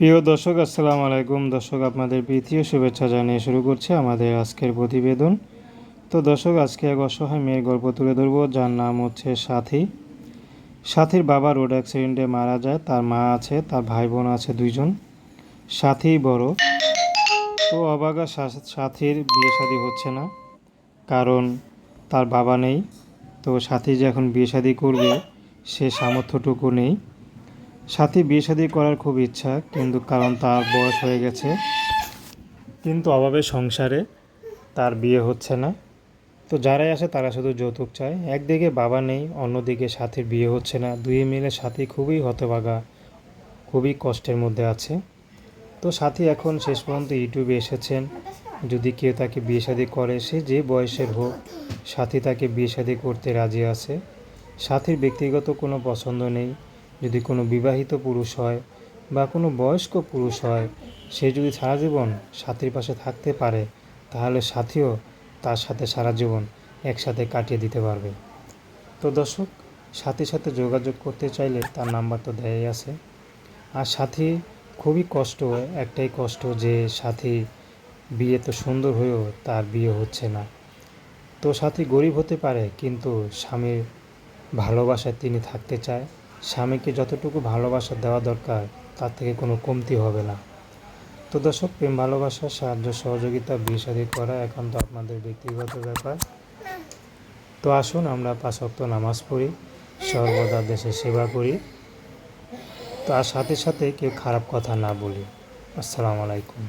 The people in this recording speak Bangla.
প্রিয় দর্শক, আসসালামু আলাইকুম। দর্শক, আপনাদের প্রীতীয় শুভেচ্ছা জানিয়ে শুরু করছে আমাদের আজকের প্রতিবেদন। তো দর্শক, আজকে এক অসহায় মেয়ের গল্প তুলে ধরবো। যার নাম হচ্ছে সাথী। সাথীর বাবা রোড অ্যাক্সিডেন্টে মারা যায়। তার মা আছে, তার ভাই বোন আছে দুইজন। সাথী বড়। তো অবাগা সাথীর বিয়ে শাদী হচ্ছে না, কারণ তার বাবা নেই। তো সাথী যে এখন বিয়ে শাদী করবে, সে সামর্থ্যটুকু নেই। সাথী বিয়ে শাদী করার খুব ইচ্ছা, কিন্তু কারণ তার বয়স হয়ে গেছে। কিন্তু অভাবে সংসারে তার বিয়ে হচ্ছে না। তো যারাই আসে তারা শুধু যৌতুক চায়। একদিকে বাবা নেই, অন্যদিকে সাথীর বিয়ে হচ্ছে না। দুই মিলে সাথী খুবই হতবাগা খুবই কষ্টের মধ্যে আছে। তো সাথী এখন শেষ পর্যন্ত ইউটিউবে এসেছেন। যদি কেউ তাকে বিয়ে শাদী করে, সে যে বয়সের হোক, সাথী তাকে বিয়ে শাদী করতে রাজি আছে। সাথীর ব্যক্তিগত কোনো পছন্দ নেই। যদি কোনো বিবাহিত পুরুষ হয় বা কোনো বয়স্ক পুরুষ হয়, সে যদি সারা জীবন সাথীর পাশে থাকতে পারে, তাহলে সাথীও তার সাথে সারা জীবন একসাথে কাটিয়ে দিতে পারবে। তো দর্শক, সাথীর সাথে যোগাযোগ করতে চাইলে তার নাম্বার তো দেয়াই আছে। আর সাথী খুবই কষ্ট, একটাই কষ্ট যে সাথী বিয়ে তো সুন্দর হয়েও তার বিয়ে হচ্ছে না। তো সাথী গরিব হতে পারে, কিন্তু স্বামীর ভালোবাসায় তিনি থাকতে চায়। স্বামীকে যতটুকু ভালোবাসা দেওয়া দরকার, তার থেকে কোনো কমতি হবে না। তো দর্শক, প্রেম, ভালোবাসা, সাহায্য, সহযোগিতা, বিয়ে করা এখন তো আপনাদের ব্যক্তিগত ব্যাপার। তো আসুন আমরা পাঁচ ওয়াক্ত নামাজ পড়ি, সর্বদা দেশে সেবা করি। তার সাথে সাথে কেউ খারাপ কথা না বলি। আসসালামু আলাইকুম।